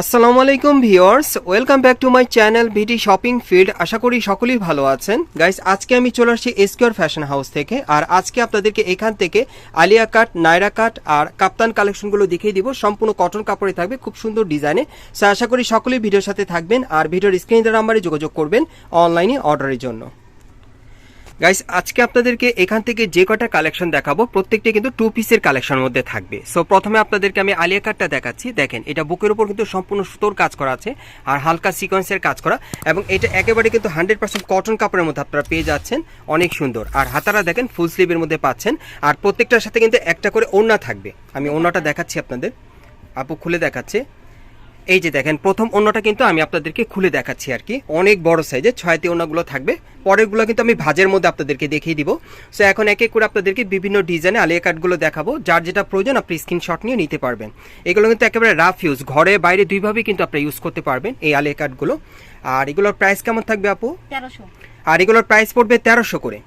আসসালামু আলাইকুম viewers, welcome back to my channel VD shopping field. আশা করি সকলেই ভালো আছেন। গাইস, আজকে আমি চলে আসছি এসকিউর ফ্যাশন হাউস থেকে, আর আজকে আপনাদেরকে এখান থেকে আলিয়া কাট নাইরা কাট আর কাপ্তান কালেকশনগুলো দেখিয়ে দিব। সম্পূর্ণ কটন কাপড়ে থাকবে, খুব সুন্দর ডিজাইনে। সো আশা করি সকলেই ভিডিওর সাথে থাকবেন, আর ভিডিওর স্ক্রিন নাম্বারে যোগাযোগ করবেন অনলাইনে অর্ডারের জন্য। গাইস আজকে আপনাদেরকে এখান থেকে যে কটা কালেকশন দেখাবো, প্রত্যেকটা কিন্তু টু পিসের কালেকশনের মধ্যে থাকবে। সো প্রথমে আপনাদেরকে আমি আলিয়া কাটটা দেখাচ্ছি। দেখেন, এটা বুকের উপর কিন্তু সম্পূর্ণ সুতোর কাজ করা আছে আর হালকা সিকোয়েন্সের কাজ করা এবং এটা একেবারে কিন্তু হান্ড্রেড পার্সেন্ট কটন কাপড়ের মধ্যে আপনারা পেয়ে যাচ্ছেন। অনেক সুন্দর। আর হাতারা দেখেন ফুল স্লিভের মধ্যে পাচ্ছেন। আর প্রত্যেকটার সাথে কিন্তু একটা করে ওড়না থাকবে। আমি ওড়নাটা দেখাচ্ছি আপনাদের। আপু খুলে দেখাচ্ছে। এই যে দেখেন প্রথম অন্যটা কিন্তু আমি আপনাদেরকে খুলে দেখাচ্ছি আর কি। অনেক বড় সাইজের ছয়টি অন্যগুলো থাকবে। পরেরগুলো কিন্তু আমি ভাজের মধ্যে আপনাদেরকে দেখিয়ে দিব। সো এখন এক এক করে আপনাদেরকে বিভিন্ন ডিজাইনে আলিয়া কাটগুলো দেখাবো। যার যেটা প্রয়োজন আপনি স্ক্রিনশট নিয়ে নিতে পারবেন। এগুলো কিন্তু একেবারে রাফ ইউজ ঘরে বাইরে দুইভাবেই কিন্তু আপনি ইউজ করতে পারবেন এই আলিয়া কাটগুলো আর এগুলোর প্রাইস কেমন থাকবে আপু? তেরোশো। আর এগুলোর প্রাইস পড়বে তেরোশো করে।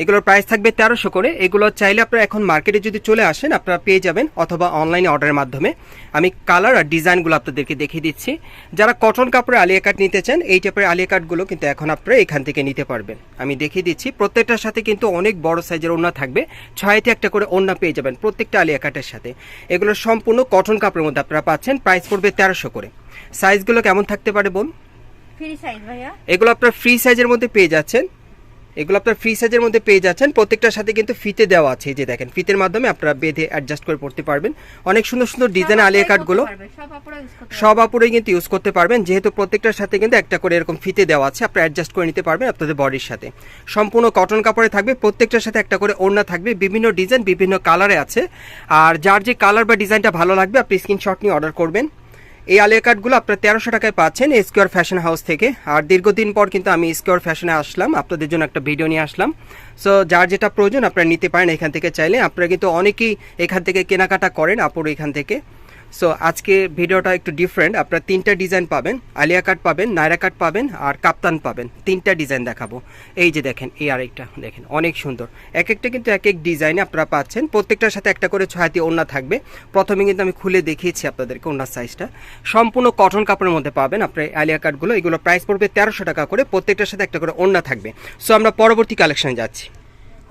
এগুলোর প্রাইস থাকবে তেরোশো করে। এগুলো চাইলে আপনারা এখন মার্কেটে যদি চলে আসেন আপনারা পেয়ে যাবেন অথবা অনলাইনে অর্ডারের মাধ্যমে। আমি কালার আর ডিজাইনগুলো আপনাদেরকে দেখিয়ে দিচ্ছি। যারা কটন কাপড়ে আলিয়া কাট নিতে চান এই টাইপের আলিয়া কাটগুলো কিন্তু এখন আপনারা এখান থেকে নিতে পারবেন। আমি দেখিয়ে দিচ্ছি প্রত্যেকটার সাথে কিন্তু অনেক বড় সাইজের ওড়না থাকবে। ছয়টি একটা করে ওড়না পেয়ে যাবেন প্রত্যেকটা আলিয়া কাটের সাথে। এগুলো সম্পূর্ণ কটন কাপড়ের মধ্যে আপনারা পাচ্ছেন প্রাইস পড়বে তেরোশো করে। সাইজগুলো কেমন থাকতে পারে বোন? ফ্রি সাইজ ভাইয়া। এগুলো আপনার ফ্রি সাইজের মধ্যে পেয়ে যাচ্ছেন। এগুলো আপনার ফ্রি সাইজের মধ্যে পেয়ে যাচ্ছেন। প্রত্যেকটার সাথে কিন্তু ফিতে দেওয়া আছে এই যে দেখেন ফিতের মাধ্যমে আপনারা বেঁধে অ্যাডজাস্ট করে পড়তে পারবেন। অনেক সুন্দর সুন্দর ডিজাইন আলিয়া কাটগুলো সব আপুরেই কিন্তু ইউজ করতে পারবেন। যেহেতু প্রত্যেকটার সাথে কিন্তু একটা করে এরকম ফিতে দেওয়া আছে আপনি অ্যাডজাস্ট করে নিতে পারবেন আপনাদের বডির সাথে। সম্পূর্ণ কটন কাপড়ে থাকবে প্রত্যেকটার সাথে একটা করে ওড়না থাকবে বিভিন্ন ডিজাইন বিভিন্ন কালারে আছে। আর যার যে কালার বা ডিজাইনটা ভালো লাগবে আপনি স্ক্রিনশট নিয়ে অর্ডার করবেন। এই আলিয়া কার্ডগুলো আপনার তেরোশো টাকায় পাচ্ছেন স্কোয়ার ফ্যাশন হাউস থেকে। আর দীর্ঘদিন পর কিন্তু আমি স্কোয়ার ফ্যাশনে আসলাম, আপনাদের জন্য একটা ভিডিও নিয়ে আসলাম। সো যার যেটা প্রয়োজন আপনারা নিতে পারেন এখান থেকে চাইলে। আপনারা কিন্তু অনেকেই এখান থেকে কেনাকাটা করেন আপুর এখান থেকে। সো আজকে ভিডিওটা একটু ডিফারেন্ট আপনারা তিনটা ডিজাইন পাবেন। আলিয়া কাট পাবেন, নায়রা কাট পাবেন আর কাপ্তান পাবেন। তিনটা ডিজাইন দেখাবো। এই যে দেখেন, এই আরেকটা দেখেন, অনেক সুন্দর। এক একটা কিন্তু এক এক ডিজাইনে আপনারা পাচ্ছেন। প্রত্যেকটার সাথে একটা করে ছয়টি ওড়না থাকবে। প্রথমে কিন্তু আমি খুলে দেখিয়েছি আপনাদেরকে ওড়নার সাইজটা সম্পূর্ণ কটন কাপড়ের মধ্যে পাবেন আপনার আলিয়া কাটগুলো। এগুলো প্রাইস পড়বে তেরোশো টাকা করে। প্রত্যেকটার সাথে একটা করে ওড়না থাকবে। সো আমরা পরবর্তী কালেকশানে যাচ্ছি।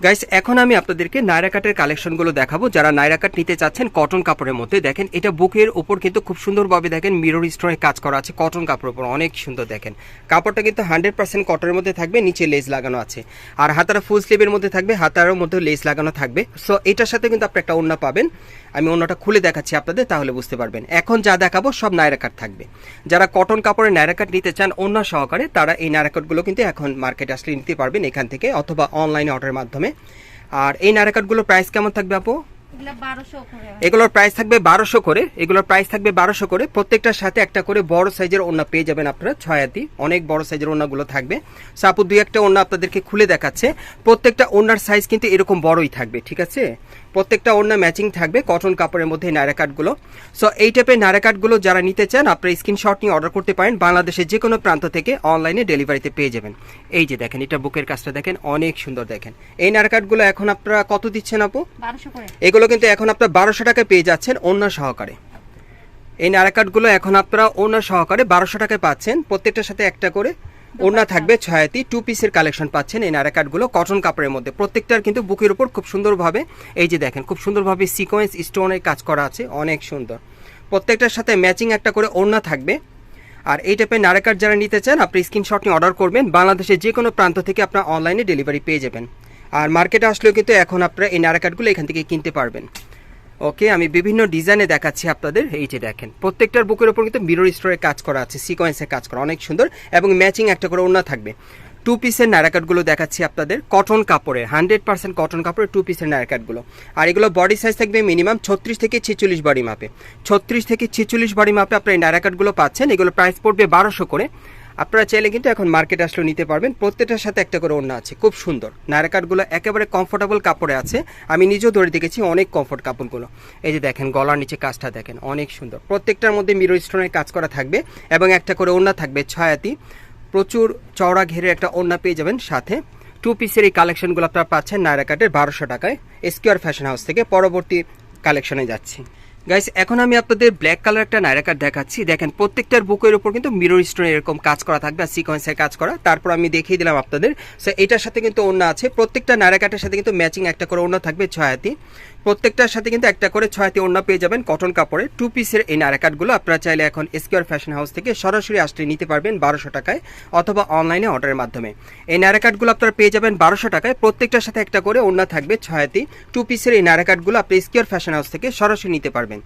গাইস এখন আমি আপনাদেরকে নাইরা কাটের কালেকশনগুলো দেখাবো। যারা নাইরা কাট নিতে চাচ্ছেন কটন কাপড়ের মধ্যে। দেখেন, এটা বুকের উপর কিন্তু খুব সুন্দরভাবে দেখেন মিরর স্টোনের কাজ করা আছে কটন কাপড়ের উপর। অনেক সুন্দর দেখেন। কাপড়টা কিন্তু হান্ড্রেড পার্সেন্ট কটনের মধ্যে থাকবে, নিচে লেস লাগানো আছে। আর হাতারা ফুল স্লিভের মধ্যে থাকবে হাতারের মধ্যে লেস লাগানো থাকবে। সো এটার সাথে কিন্তু আপনি একটা ওড়না পাবেন। আমি অন্যটা খুলে দেখাচ্ছি আপনাদের, তাহলে বুঝতে পারবেন। এখন যা দেখাবো, সব নাইরা কাট থাকবে। যারা কটন কাপড়ের নাইরা কাট নিতে চান অন্য সহকারে তারা এই নাইরা কাটগুলো কিন্তু এখন মার্কেটে আসলে নিতে পারবেন এখান থেকে, অথবা অনলাইনে অর্ডারের মাধ্যমে। আর এই নাইরা কাটগুলোর প্রাইস কেমন থাকবে আপু? এগুলা বারোশো করে। এগুলোর প্রাইস থাকবে বারোশো করে। এগুলোর প্রাইস থাকবে বারোশো করে। প্রত্যেকটার সাথে একটা করে বড় সাইজের ওড়না পেয়ে যাবেন আপনারা ছয়াতি। অনেক বড় সাইজের ওড়নাগুলো থাকবে। সাপু দুই একটা ওড়না আপনাদেরকে খুলে দেখাচ্ছে। প্রত্যেকটা ওড়নার সাইজ কিন্তু এরকম বড়ই থাকবে ঠিক আছে? প্রত্যেকটা ওড়না ম্যাচিং থাকবে কটন কাপড়ের মধ্যে নায়রা কাটগুলো সো এই টাইপের নায়রা কাটগুলো যারা নিতে চান আপনারা স্ক্রিনশট নিয়ে অর্ডার করতে পারেন। বাংলাদেশের যে কোনো প্রান্ত থেকে অনলাইনে ডেলিভারিতে পেয়ে যাবেন। এই যে দেখেন এটা বুকের কাজটা দেখেন অনেক সুন্দর দেখেন। এই নায়রা কাটগুলো এখন আপনারা কত দিচ্ছেন আপু? এগুলো কিন্তু এখন আপনারা বারোশো টাকায় পেয়ে যাচ্ছেন অন্য সহকারে। এই নারাকাটগুলো এখন আপনারা অন্য সহকারে বারোশো টাকায় পাচ্ছেন। প্রত্যেকটার সাথে একটা করে ওড়না থাকবে ছয়াতি টু পিসের কালেকশন পাচ্ছেন এই নারাকাটগুলো কটন কাপড়ের মধ্যে। প্রত্যেকটার কিন্তু বুকের উপর খুব সুন্দরভাবে, এই যে দেখেন, খুব সুন্দরভাবে সিকোয়েন্স স্টোনের কাজ করা আছে, অনেক সুন্দর। প্রত্যেকটার সাথে ম্যাচিং একটা করে ওড়না থাকবে। আর এই টাইপের নারাকাট যারা নিতে চান, আপনি স্ক্রিনশট নিয়ে অর্ডার করবেন, বাংলাদেশের যে কোনো প্রান্ত থেকে আপনার অনলাইনে ডেলিভারি পেয়ে যাবেন। আর মার্কেটে আসলেও কিন্তু এখন আপনারা এই নারাকাটগুলো এখান থেকে কিনতে পারবেন। ওকে আমি বিভিন্ন ডিজাইনে দেখাচ্ছি আপনাদের। এই যে দেখেন, প্রত্যেকটার বুকের উপর কিন্তু মিরর স্টোরে কাজ করা আছে সিকোয়েন্সে কাজ করা, অনেক সুন্দর এবং ম্যাচিং একটা করে ওড়না থাকবে। টু পিসের নারাকাটগুলো দেখাচ্ছি আপনাদের কটন কাপড়ের হান্ড্রেড পার্সেন্ট কটন কাপড়ের টু পিসের নারাকাটগুলো আর এগুলো বডি সাইজ থাকবে মিনিমাম ছত্রিশ থেকে ছেচল্লিশ বডি মাপে ছত্রিশ থেকে ছেচল্লিশ বডি মাপে আপনার এই নারাকাটগুলো পাচ্ছেন, এগুলো প্রাইস পড়বে বারোশো করে। আপনারা চাইলে কিন্তু এখন মার্কেটে আসলেও নিতে পারবেন। প্রত্যেকটার সাথে একটা করে ওড়না আছে, খুব সুন্দর। নায়রাকাটগুলো একেবারে কমফোর্টেবল কাপড়ে আছে। আমি নিজেও ধরে দেখেছি অনেক কমফোর্ট কাপড়গুলো। এই যে দেখেন, গলার নিচে কাজটা দেখেন, অনেক সুন্দর। প্রত্যেকটার মধ্যে মিরো স্টোনের কাজ করা থাকবে এবং একটা করে ওড়না থাকবে, ছয়াতি। প্রচুর চওড়া ঘেরে একটা ওড়না পেয়ে যাবেন সাথে। টু পিসের এই কালেকশনগুলো আপনারা পাচ্ছেন নায়রাকাটের বারোশো টাকায় এসকিউআর ফ্যাশন হাউস থেকে পরবর্তী কালেকশনে যাচ্ছি। গাইস এখন আমি আপনাদের ব্ল্যাক কালার একটা নাইরাকার দেখাচ্ছি। দেখেন, প্রত্যেকটার বুকের উপর কিন্তু মিরর স্টোন এরকম কাজ করা থাকবে আর সিকোয়েন্সের কাজ করা। তারপর আমি দেখিয়ে দিলাম আপনাদের। সো এটার সাথে কিন্তু অন্য আছে। প্রত্যেকটা কাটের সাথে কিন্তু ম্যাচিং একটা করে অন্য থাকবে ছয়াতি প্রত্যেকটার সাথে কিন্তু একটা করে ছয়াতি ওড়না পেয়ে যাবেন কটন কাপড়ে টু পিসের এই নাইরা কাটগুলো আপনারা চাইলে এখন এসকিউর ফ্যাশন হাউস থেকে সরাসরি আসলে নিতে পারবেন বারোশো টাকায় অথবা অনলাইনে অর্ডারের মাধ্যমে। এই নাইরা কাটগুলো আপনারা পেয়ে যাবেন বারোশো টাকায়। প্রত্যেকটার সাথে একটা করে ওড়না থাকবে ছয়াতি টু পিসের এই নাইরা কাটগুলো আপনি স্কিওর ফ্যাশন হাউস থেকে সরাসরি নিতে পারবেন।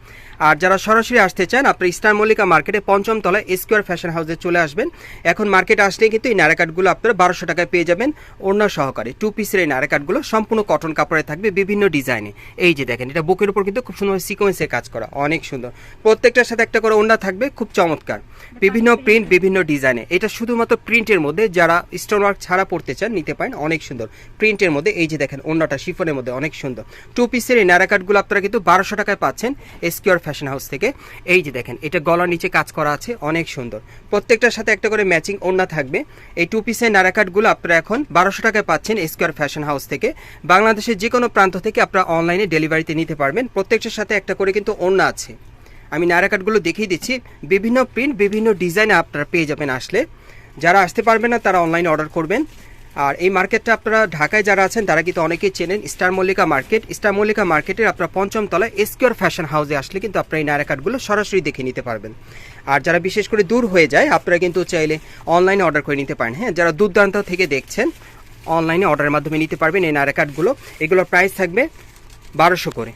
আর যারা সরাসরি আসতে চান আপনি স্টার মল্লিকা মার্কেটে পঞ্চম তলায় স্কোয়ার ফ্যাশন হাউসে চলে আসবেন। এখন মার্কেটে আসলেই কিন্তু এই নারা কাটগুলো আপনারা বারোশো টাকায় পেয়ে যাবেন অন্য সহকারে। টু পিসের এই নারা কাটগুলো সম্পূর্ণ কটন কাপড়ে থাকবে বিভিন্ন ডিজাইনে এই যে দেখেন, এটা বুকের উপর কিন্তু খুব সুন্দর সিকোয়েন্সে কাজ করা, অনেক সুন্দর। প্রত্যেকটার সাথে একটা করে ওড়না থাকবে, খুব চমৎকার। বিভিন্ন প্রিন্ট বিভিন্ন ডিজাইনে এটা শুধুমাত্র প্রিন্টের মধ্যে যারা স্টোন ওয়ার্ক ছাড়া পড়তে চান, নিতে পারেন, অনেক সুন্দর। প্রিন্টের মধ্যে এই যে দেখেন, ওড়নাটা শিফনের মধ্যে অনেক সুন্দর। টু পিসের এই নারা কাটগুলো আপনারা কিন্তু বারোশো টাকায় পাচ্ছেন এসকিউর ফ্যাশন হাউস থেকে। এই যে দেখেন, এটা গলার নিচে কাজ করা আছে, অনেক সুন্দর। প্রত্যেকটার সাথে একটা করে ম্যাচিং ওড়না থাকবে। এই টু পিসের নারা কাটগুলো আপনারা এখন বারোশো টাকায় পাচ্ছেন স্কোয়ার ফ্যাশন হাউস থেকে। বাংলাদেশের যে কোনো প্রান্ত থেকে আপনারা অনলাইনে ডেলিভারিতে নিতে পারবেন। প্রত্যেকটার সাথে একটা করে কিন্তু ওড়না আছে। আমি নারা কাটগুলো দেখিয়ে দিচ্ছি। বিভিন্ন প্রিন্ট বিভিন্ন ডিজাইনে আপনারা পেয়ে যাবেন আসলে। যারা আসতে পারবেন না, তারা অনলাইনে অর্ডার করবেন। আর এই মার্কেটটা আপনারা ঢাকায় যারা আছেন, তারা কিন্তু অনেকেই চেনেন star Mallika market star Mallika মার্কেটের আপনারা পঞ্চম তলায় এসকিওর ফ্যাশন হাউসে আসলে কিন্তু আপনারা এই নায়রা কার্ডগুলো সরাসরি দেখে নিতে পারবেন। আর যারা বিশেষ করে দূর হয়ে যায়, আপনারা কিন্তু চাইলে অনলাইনে অর্ডার করে নিতে পারেন। হ্যাঁ যারা দূর দূরান্ত থেকে দেখছেন অনলাইনে অর্ডারের মাধ্যমে নিতে পারবেন এই নায়রা কার্ডগুলো এগুলোর প্রাইস থাকবে বারোশো করে।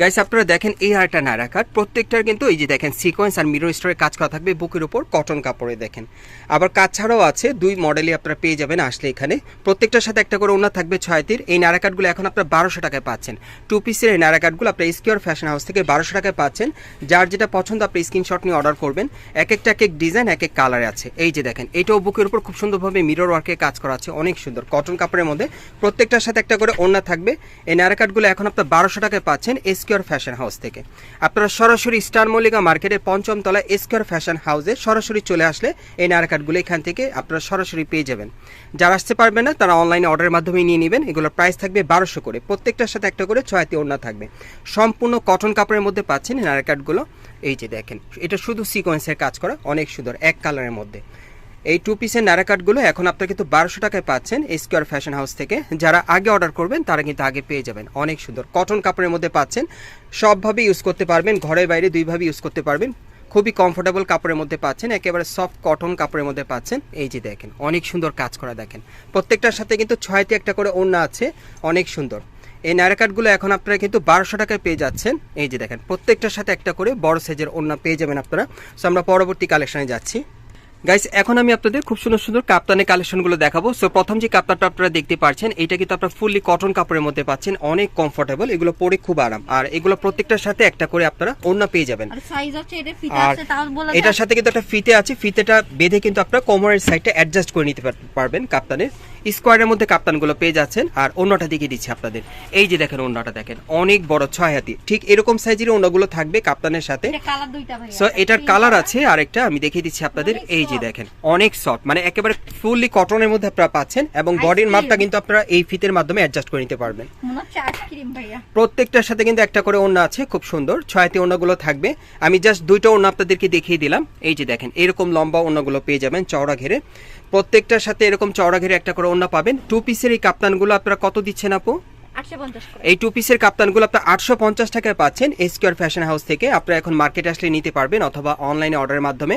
গাইস আপনারা দেখেন এই আরেকটা নায়রা কাট প্রত্যেকটার কিন্তু এই যে দেখেন সিকোয়েন্স আর মিরর স্টোরে কাজ করা থাকবে বুকের উপর কটন কাপড়ে দেখেন। আবার কাজ ছাড়াও আছে, দুই মডেলই আপনারা পেয়ে যাবেন আসলে এখানে। প্রত্যেকটার সাথে একটা করে ওনার থাকবে ছয়তির এই নায়রা কাটগুলো এখন আপনারা বারোশো টাকায় পাচ্ছেন। টু পিসের এই নায়রা কাটগুলো আপনার স্কিওর ফ্যাশন হাউস থেকে বারোশো টাকায় পাচ্ছেন। যার যেটা পছন্দ, আপনি স্ক্রিনশট নিয়ে অর্ডার করবেন। এক একটা, এক এক ডিজাইন এক এক কালারে আছে। এই যে দেখেন, এটাও বুকের উপর খুব সুন্দরভাবে মিরর ওয়ার্কে কাজ করা আছে। অনেক সুন্দর। কটন কাপড়ের মধ্যে প্রত্যেকটার সাথে একটা করে ওড়না থাকবে। এই নায়রা কাটগুলো এখন আপনার বারোশো টাকায় পাচ্ছেন। এসকিওর ফ্যাশন হাউস থেকে। আপনারা সরাসরি স্টার মল্লিকা মার্কেটের পঞ্চম তলায় এসকিওর ফ্যাশন হাউসে সরাসরি চলে আসলে এই নায়রা কাটগুলো এখান থেকে আপনারা সরাসরি পেয়ে যাবেন। যারা আসতে পারবে না, তারা অনলাইনে অর্ডারের মাধ্যমে নিয়ে নেবেন। এগুলোর প্রাইস থাকবে বারোশো করে। প্রত্যেকটার সাথে একটা করে ছয়টি ওড়না থাকবে। সম্পূর্ণ কটন কাপড়ের মধ্যে পাচ্ছেন এই নায়রা কাটগুলো এই যে দেখেন, এটা শুধু সিকোয়েন্সের কাজ করা, অনেক সুন্দর, এক কালারের মধ্যে। এই টু পিসের নারা কাটগুলো এখন আপনারা কিন্তু বারোশো টাকায় পাচ্ছেন স্কোয়ার ফ্যাশন হাউস থেকে। যারা আগে অর্ডার করবেন, তারা কিন্তু আগে পেয়ে যাবেন। অনেক সুন্দর। কটন কাপড়ের মধ্যে পাচ্ছেন। সবভাবে ইউজ করতে পারবেন ঘরে বাইরে দুইভাবে ইউজ করতে পারবেন। খুবই কমফোর্টেবল কাপড়ের মধ্যে পাচ্ছেন, একেবারে সফট কটন কাপড়ের মধ্যে পাচ্ছেন। এই যে দেখেন, অনেক সুন্দর কাজ করা দেখেন। প্রত্যেকটার সাথে কিন্তু ছয়টি একটা করে ওড়না আছে, অনেক সুন্দর। এই নায়রা কাটগুলো এখন আপনারা কিন্তু বারোশো টাকায় পেয়ে যাচ্ছেন। এই যে দেখেন, প্রত্যেকটার সাথে একটা করে বড় সাইজের ওড়না পেয়ে যাবেন আপনারা। সো আমরা পরবর্তী কালেকশনে যাচ্ছি। গাইস এখন আমি আপনাদের খুব সুন্দর সুন্দর কাপ্তানের কালেকশনগুলো দেখাবো। সো প্রথম যে কাপ্তানটা আপনারা দেখতে পাচ্ছেন এটা কিন্তু আপনারা ফুললি কটন কাপড়ের মধ্যে পাচ্ছেন। অনেক কমফোর্টেবল এগুলো পরে খুব আরাম। আর এগুলো প্রত্যেকটার সাথে একটা করে আপনারা ওড়না পেয়ে যাবেন। আর সাইজ হচ্ছে এটা ফিতা আছে তাও বলে এটার সাথে কিন্তু একটা ফিতে আছে। ফিতেটা বেঁধে কিন্তু আপনারা কোমরের সাইডটা অ্যাডজাস্ট করে নিতে পারবেন কাপ্তানের। স্কোয়ারের মধ্যে কাপ্তানগুলো পেয়ে যাচ্ছেন। আর অন্যটা দিকে দিচ্ছি আপনাদের। এই যে দেখেন অন্যটা দেখেন অনেক বড় ছয় হাতি ঠিক এরকম সাইজের অন্যগুলো থাকবে কাপ্তানের সাথে। সো এটার কালার আছে আরেকটা আমি দেখিয়ে দিচ্ছি আপনাদের। এই যে দেখেন অনেক সফট মানে একেবারে ফুললি কটনের মধ্যে আপনারা পাচ্ছেন এবং বডির মাপটা কিন্তু আপনারা এই ফিতের মাধ্যমে অ্যাডজাস্ট করে নিতে পারবেন। প্রত্যেকটার সাথে কিন্তু একটা করে ওড়না আছে খুব সুন্দর। ছয়টি ওড়নাগুলো থাকবে। আমি জাস্ট দুইটা ওড়না আপনাদেরকে দেখিয়ে দিলাম। এই যে দেখেন এরকম লম্বা ওড়নাগুলো পেয়ে যাবেন চওড়া ঘেরে। প্রত্যেকটার সাথে এরকম চওড়া ঘেরে একটা করে পাবেন। টু পিসের এই কাপ্তানগুলো আপনারা কত দিচ্ছেন আপু? এই টু পিসের কাপ্তানগুলো আপনার আটশো পঞ্চাশ টাকায় পাচ্ছেন এসকিউর ফ্যাশন হাউস থেকে। আপনারা এখন মার্কেটে আসলে নিতে পারবেন অথবা অনলাইনে অর্ডারের মাধ্যমে।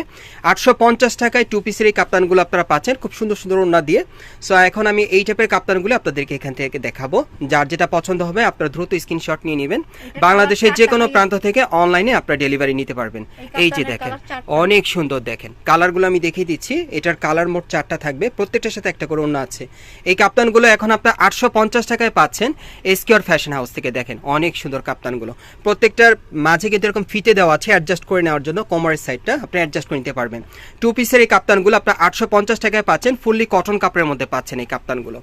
আটশো পঞ্চাশ টাকায় টু পিসের এই কাপ্তানগুলো আপনারা পাচ্ছেন। খুব সুন্দর সুন্দর ওড়না দিয়ে। সো এখন আমি এই টাইপের কাপ্তানগুলো আপনাদেরকে এখান থেকে দেখাবো। যার যেটা পছন্দ হবে আপনারা দ্রুত স্ক্রিনশট নিয়ে নেবেন। বাংলাদেশের যে কোনো প্রান্ত থেকে অনলাইনে আপনারা ডেলিভারি নিতে পারবেন। এই যে দেখেন অনেক সুন্দর দেখেন। কালারগুলো আমি দেখিয়ে দিচ্ছি। এটার কালার মোট চারটা থাকবে। প্রত্যেকটার সাথে একটা করে অন্য আছে। এই কাপ্তানগুলো এখন আপনার আটশো পঞ্চাশ টাকায় পাচ্ছেন। এসকিউর ফ্যাশন হাউস থেকে দেখেন, অনেক সুন্দর কাপ্তানগুলো। প্রত্যেকটার মাঝে কিন্তু এরকম ফিতে দেওয়া আছে অ্যাডজাস্ট করে নেওয়ার জন্য কোমরের সাইডটা আপনি অ্যাডজাস্ট করে নিতে পারবেন। টু পিসের এই কাপ্তানগুলো আপনার আটশো পঞ্চাশ টাকায় পাচ্ছেন ফুললি কটন কাপড়ের মধ্যে পাচ্ছেন এই কাপ্তানগুলো।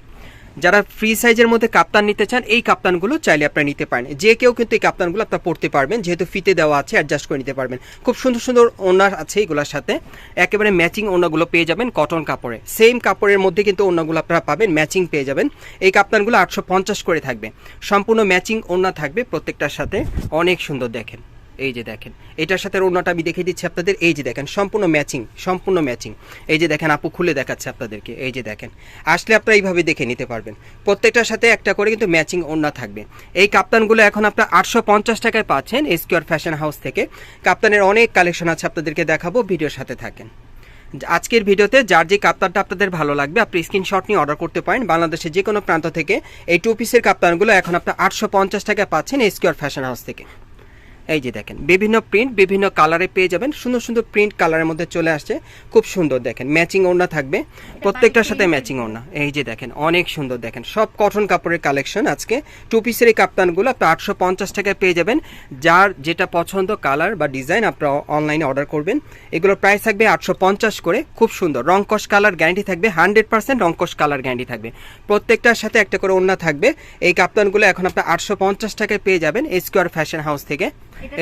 যারা ফ্রি সাইজের মধ্যে কাপ্তান নিতে চান, এই কাপ্তানগুলো চাইলে আপনারা নিতে পারেন। যে কেউ কিন্তু এই কাপ্তানগুলো আপনারা পড়তে পারবেন, যেহেতু ফিতে দেওয়া আছে অ্যাডজাস্ট করে নিতে পারবেন। খুব সুন্দর সুন্দর ওনার আছে এগুলোর সাথে। একেবারে ম্যাচিং ওনাগুলো পেয়ে যাবেন কটন কাপড়ে। সেম কাপড়ের মধ্যে কিন্তু ওনাগুলো আপনারা পাবেন ম্যাচিং পেয়ে যাবেন। এই কাপ্তানগুলো আটশো পঞ্চাশ করে থাকবে। সম্পূর্ণ ম্যাচিং ওনা থাকবে প্রত্যেকটার সাথে। অনেক সুন্দর দেখেন। এই যে দেখেন, এটার সাথে ওড়নাটা আমি দেখিয়ে দিচ্ছি আপনাদের। এই যে দেখেন, সম্পূর্ণ ম্যাচিং সম্পূর্ণ ম্যাচিং। এই যে দেখেন, আপু খুলে দেখাচ্ছে আপনাদেরকে। এই যে দেখেন, আসলে আপনারা এইভাবে দেখে নিতে পারবেন। প্রত্যেকটার সাথে একটা করে কিন্তু ম্যাচিং ওড়না থাকবে। এই কাপ্তানগুলো এখন আপনার আটশো পঞ্চাশ টাকায় পাচ্ছেন এসকিউর ফ্যাশন হাউস থেকে। কাপ্তানের অনেক কালেকশন আছে আপনাদেরকে দেখাবো, ভিডিওর সাথে থাকেন। আজকের ভিডিওতে যার যে কাপ্তানটা আপনাদের ভালো লাগবে, আপনি স্ক্রিনশট নিয়ে অর্ডার করতে পারেন। বাংলাদেশের যে কোনো প্রান্ত থেকে এই টু পিসের কাপ্তানগুলো এখন আপনার আটশো পঞ্চাশ টাকায় পাচ্ছেন এসকিউর ফ্যাশন হাউস থেকে। এই যে দেখেন বিভিন্ন প্রিন্ট বিভিন্ন কালারে পেয়ে যাবেন। সুন্দর সুন্দর প্রিন্ট কালারের মধ্যে চলে আসছে। খুব সুন্দর দেখেন ম্যাচিং ওড়না থাকবে। প্রত্যেকটার সাথে ম্যাচিং ওড়না। এই যে দেখেন অনেক সুন্দর দেখেন। সব কটন কাপড়ের কালেকশন আজকে। টু পিসের এই কাপ্তানগুলো আপনি আটশো পঞ্চাশ টাকায় পেয়ে যাবেন। যার যেটা পছন্দ কালার বা ডিজাইন আপনারা অনলাইনে অর্ডার করবেন। এগুলোর প্রাইস থাকবে আটশো পঞ্চাশ করে। খুব সুন্দর। রংকশ কালার গ্যারান্টি থাকবে। হান্ড্রেড পার্সেন্ট রংকশ কালার গ্যারান্টি থাকবে। প্রত্যেকটার সাথে একটা করে ওড়না থাকবে। এই কাপ্তানগুলো এখন আপনার আটশো পঞ্চাশ টাকায় পেয়ে যাবেন। স্কোয়ার ফ্যাশন হাউস থেকে।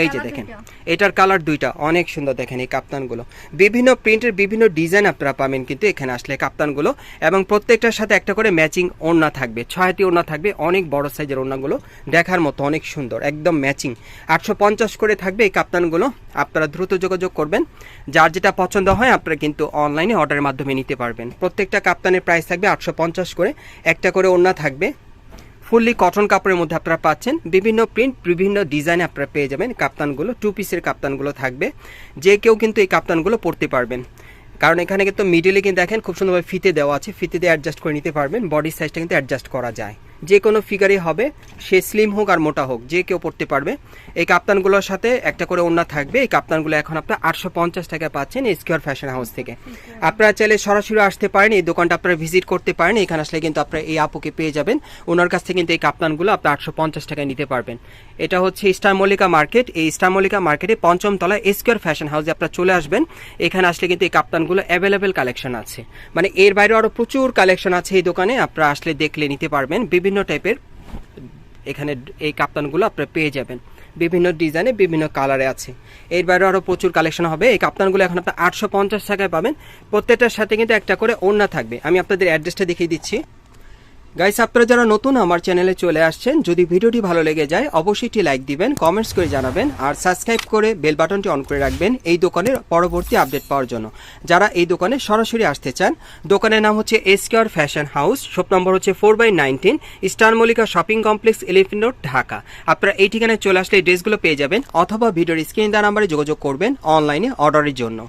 এই যে দেখেন এটার কালার দুইটা অনেক সুন্দর দেখেন এই কাপ্তানগুলো। বিভিন্ন প্রিন্টের বিভিন্ন ডিজাইন আপনারা পাবেন কিন্তু এখানে আসলে কাপ্তানগুলো এবং প্রত্যেকটার সাথে একটা করে ম্যাচিং ওড়না থাকবে ছয়টি ওড়না থাকবে অনেক বড় সাইজের ওড়নাগুলো দেখার মতো অনেক সুন্দর একদম ম্যাচিং আটশো পঞ্চাশ করে থাকবে এই কাপ্তানগুলো আপনারা দ্রুত যোগাযোগ করবেন। যার যেটা পছন্দ হয় আপনারা কিন্তু অনলাইনে অর্ডারের মাধ্যমে নিতে পারবেন। প্রত্যেকটা কাপ্তানের প্রাইস থাকবে আটশো পঞ্চাশ করে একটা করে ওড়না থাকবে। ফুললি কটন কাপড়ের মধ্যে আপনারা পাচ্ছেন। বিভিন্ন প্রিন্ট বিভিন্ন ডিজাইন আপনারা পেয়ে যাবেন। কাপ্তানগুলো টু পিসের কাপ্তানগুলো থাকবে। যে কেউ কিন্তু এই কাপ্তানগুলো পরতে পারবেন। কারণ এখানে কিন্তু মিডিলে কিন্তু দেখেন, খুব সুন্দরভাবে ফিতে দেওয়া আছে। ফিতে দিয়ে অ্যাডজাস্ট করে নিতে পারবেন। বডির সাইজটা কিন্তু অ্যাডজাস্ট করা যায়। যে কোনো ফিগারই হবে, সে স্লিম হোক আর মোটা হোক, যে কেউ পড়তে পারবে। এই কাপ্তানগুলোর সাথে একটা করে ওড়না থাকবে। এই কাপ্তানগুলো এখন আপনার আটশো পঞ্চাশ টাকা পাচ্ছেন স্কোয়ার ফ্যাশন হাউস থেকে। আপনারা চাইলে সরাসরি আসতে পারেন, এই দোকানটা আপনারা ভিজিট করতে পারেন, এখানে আসলে কিন্তু আপনারা এই আপুকে পেয়ে যাবেন। ওনার কাছ থেকে কিন্তু এই কাপ্তানগুলো আপনি আটশো পঞ্চাশ টাকায় নিতে পারবেন। এটা হচ্ছে স্টার মল্লিকা মার্কেট এই স্টার মল্লিকা মার্কেটে পঞ্চম তলায় স্কোয়ার ফ্যাশন হাউসে আপনারা চলে আসবেন। এখানে আসলে কিন্তু এই কাপ্তানগুলো অ্যাভেলেবেল কালেকশন আছে। মানে এর বাইরে আরও প্রচুর কালেকশন আছে এই দোকানে, আপনারা আসলে দেখলে নিতে পারবেন। বিভিন্ন টাইপের এখানে এই কাপ্তানগুলো আপনারা পেয়ে যাবেন। বিভিন্ন ডিজাইনে বিভিন্ন কালারে আছে। এর বাইরে আরও প্রচুর কালেকশন হবে। এই কাপ্তানগুলো এখন আপনার আটশো পঞ্চাশ টাকায় পাবেন। প্রত্যেকটার সাথে কিন্তু একটা করে ওড়না থাকবে। আমি আপনাদের অ্যাড্রেসটা দেখিয়ে দিচ্ছি। গাইস আপনারা যারা নতুন আমার চ্যানেলে চলে আসছেন, যদি ভিডিওটি ভালো লেগে যায়, অবশ্যই একটি লাইক দিবেন কমেন্টস করে জানাবেন, আর সাবস্ক্রাইব করে বেল বাটনটি অন করে রাখবেন এই দোকানের পরবর্তী আপডেট পাওয়ার জন্য। যারা এই দোকানে সরাসরি আসতে চান, দোকানের নাম হচ্ছে SKR fashion house shop number হচ্ছে four by nineteen star Mallika shopping complex elephant road Dhaka আপনারা এই ঠিকানায় চলে আসলে এই ড্রেসগুলো পেয়ে যাবেন, অথবা ভিডিওর স্ক্রিন দেওয়া নাম্বারে যোগাযোগ করবেন অনলাইনে অর্ডারের জন্য।